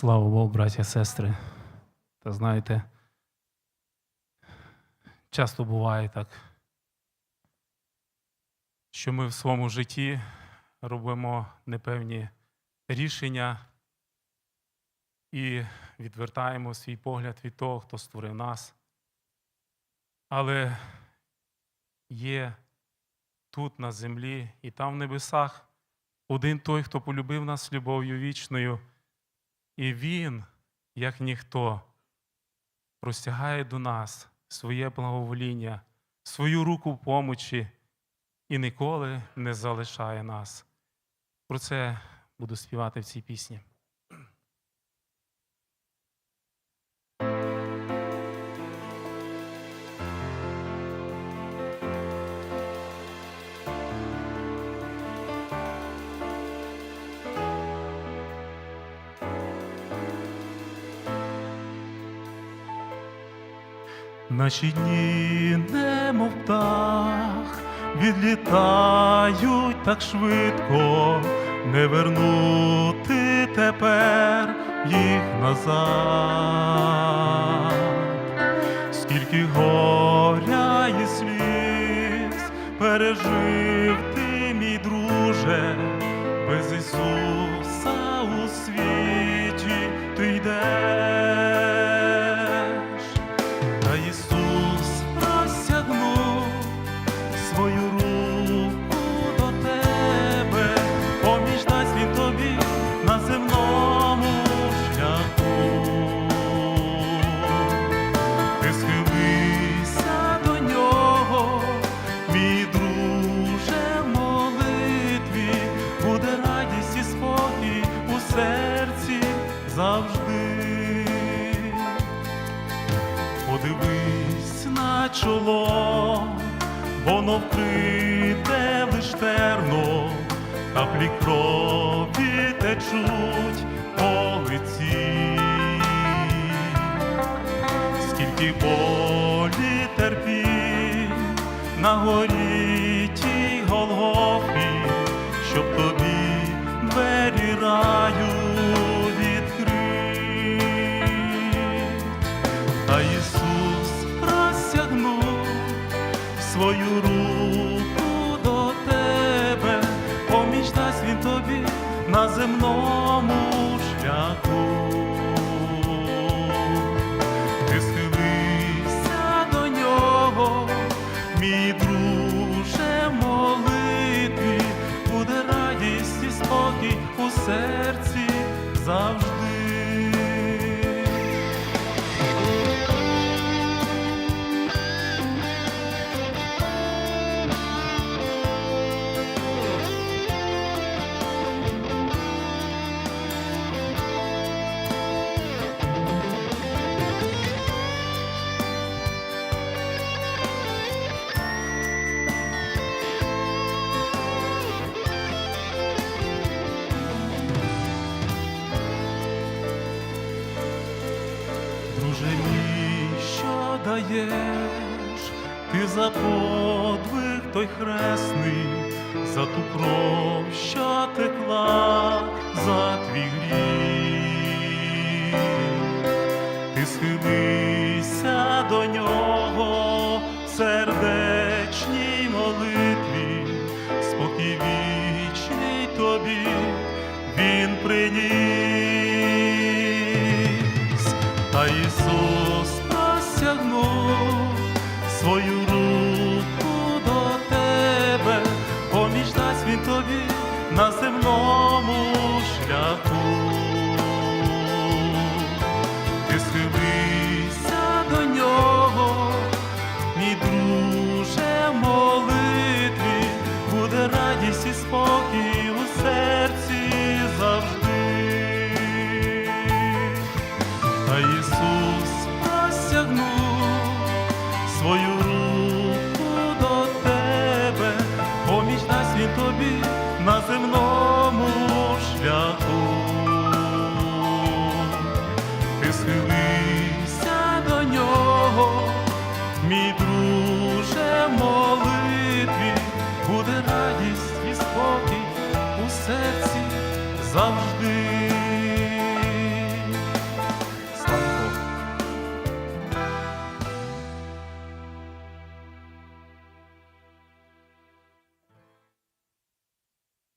Слава Богу, браття, сестри. Та знаєте, часто буває так, що ми в своєму житті робимо непевні рішення і відвертаємо свій погляд від того, хто створив нас. Але є тут, на землі, і там в небесах один той, хто полюбив нас любов'ю вічною. І Він, як ніхто, простягає до нас своє благовоління, свою руку помочі і ніколи не залишає нас. Про це буду співати в цій пісні. Наші дні, немов птах, відлітають так швидко, не вернути тепер їх назад. Скільки горя і сліз пережив ти, мій друже, без Ісуса у світі ти йдеш. Подивись на чоло, воно вкрите лиш терно, каплі крові течуть по лиці. Скільки болі терпів на горі тій Голгофі, щоб тобі двері раю Та Ісус простягнув свою руку до тебе, поміч дасть він тобі на земному шляху. Друже мій, що даєш, ти за подвиг той хресний, за ту кров, що текла, за твій гріх. Ти схилися до нього в та Ісус простягнув свою руку до тебе, поміч дасть він тобі на земному шляху. Ти до нього, мій друже, молитві, буде радість і спокій Ісус простягнув свою руку до тебе, поміч нас він тобі на земному шляху.